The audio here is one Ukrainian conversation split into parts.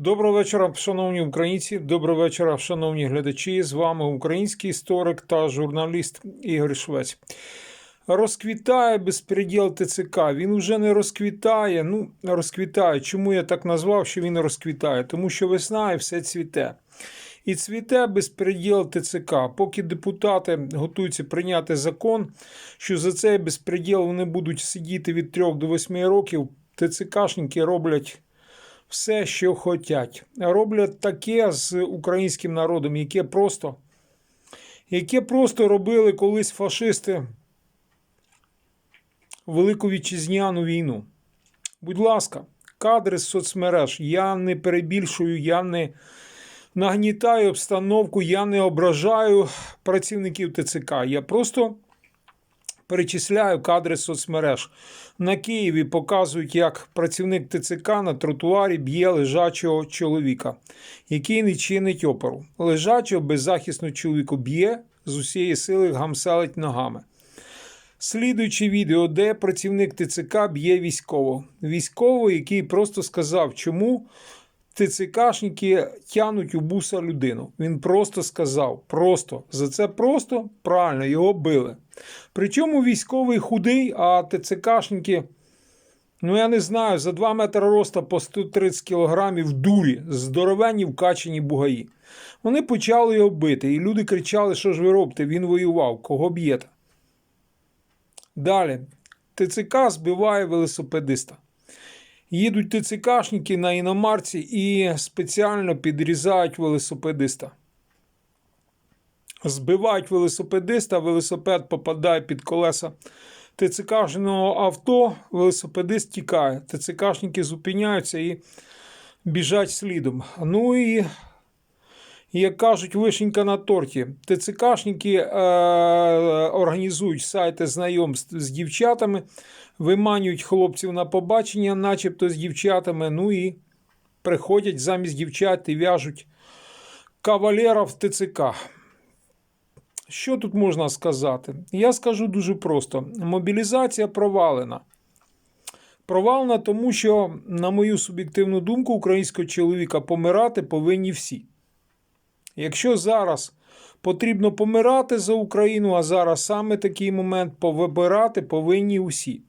Доброго вечора, шановні українці. Доброго вечора, шановні глядачі. З вами український історик та журналіст Ігор Швець. Розквітає безпреділ ТЦК. Він уже не розквітає. Ну, розквітає. Чому я так назвав, що він розквітає? Тому що весна і все цвіте. І цвіте безпреділ ТЦК. Поки депутати готуються прийняти закон, що за цей безпреділ вони будуть сидіти від 3 до 8 років, ТЦКшники роблять все, що хотять. Роблять таке з українським народом, яке просто, яке просто робили колись фашисти Велику Вітчизняну війну. Будь ласка, кадри з соцмереж. Я не перебільшую, я не нагнітаю обстановку, я не ображаю працівників ТЦК. Я просто перечисляю кадри соцмереж. На Києві показують, як працівник ТЦК на тротуарі б'є лежачого чоловіка, який не чинить опору. Лежачого беззахисного чоловіка б'є з усієї сили гамселить ногами. Слідуючи відео, де працівник ТЦК б'є військового. Військового, який просто сказав, чому ТЦКшники тянуть у буса людину. Він просто сказав, просто за це просто правильно його били. Причому військовий худий, а ТЦКшники, ну я не знаю, за 2 метри роста по 130 кілограмів дурі, здоровенні вкачені бугаї. Вони почали його бити, і люди кричали, що ж ви робите, він воював, кого б'єте. Далі. ТЦК збиває велосипедиста. Їдуть ТЦКшники на іномарці і спеціально підрізають велосипедиста. Збивають велосипедиста, велосипед попадає під колеса ТЦКшного авто, велосипедист тікає. ТЦКшники зупиняються і біжать слідом. Ну і, як кажуть, вишенька на торті. ТЦКшники е, організують сайти знайомств з дівчатами, виманюють хлопців на побачення, начебто з дівчатами. Ну і приходять замість дівчат і в'яжуть кавалера в ТЦК. Що тут можна сказати? Я скажу дуже просто: мобілізація провалена. Провалена, тому що, на мою суб'єктивну думку, українського чоловіка помирати повинні всі. Якщо зараз потрібно помирати за Україну, а зараз саме такий момент повибирати повинні усі.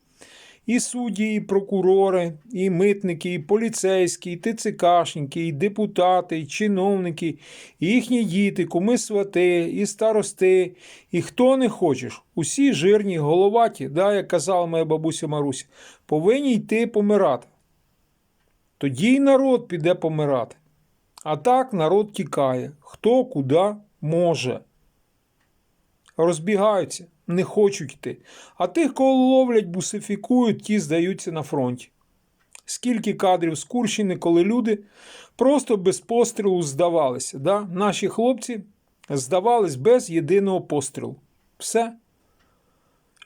І судді, і прокурори, і митники, і поліцейські, і ТЦКшники, і депутати, і чиновники, і їхні діти, куми свати, і старости, і хто не хочеш. Усі жирні, головаті, да, як казала моя бабуся Маруся, повинні йти помирати. Тоді й народ піде помирати. А так народ тікає, хто куди може. Розбігаються, не хочуть йти. А тих, кого ловлять, бусифікують, ті здаються на фронті. Скільки кадрів з Курщини, коли люди просто без пострілу здавалися. Да? Наші хлопці здавались без єдиного пострілу. Все.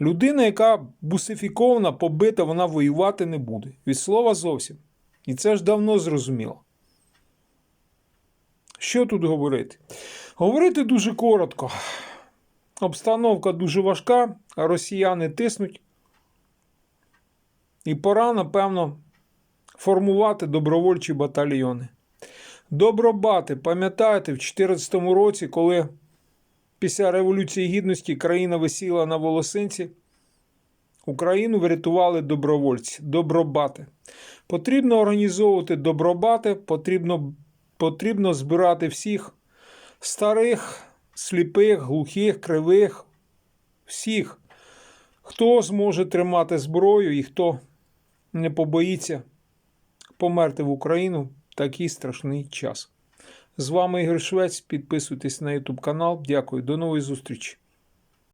Людина, яка бусифікована, побита, вона воювати не буде. Від слова зовсім. І це ж давно зрозуміло. Що тут говорити? Говорити дуже коротко. Обстановка дуже важка, росіяни тиснуть. І пора, напевно, формувати добровольчі батальйони. Добробати, пам'ятаєте, в 2014 році, коли після Революції Гідності країна висіла на волосинці, Україну врятували добровольці, добробати. Потрібно організовувати добробати, потрібно, потрібно збирати всіх старих сліпих, глухих, кривих, всіх, хто зможе тримати зброю і хто не побоїться померти в Україну в такий страшний час. З вами Ігор Швець. Підписуйтесь на YouTube канал. Дякую, до нової зустрічі.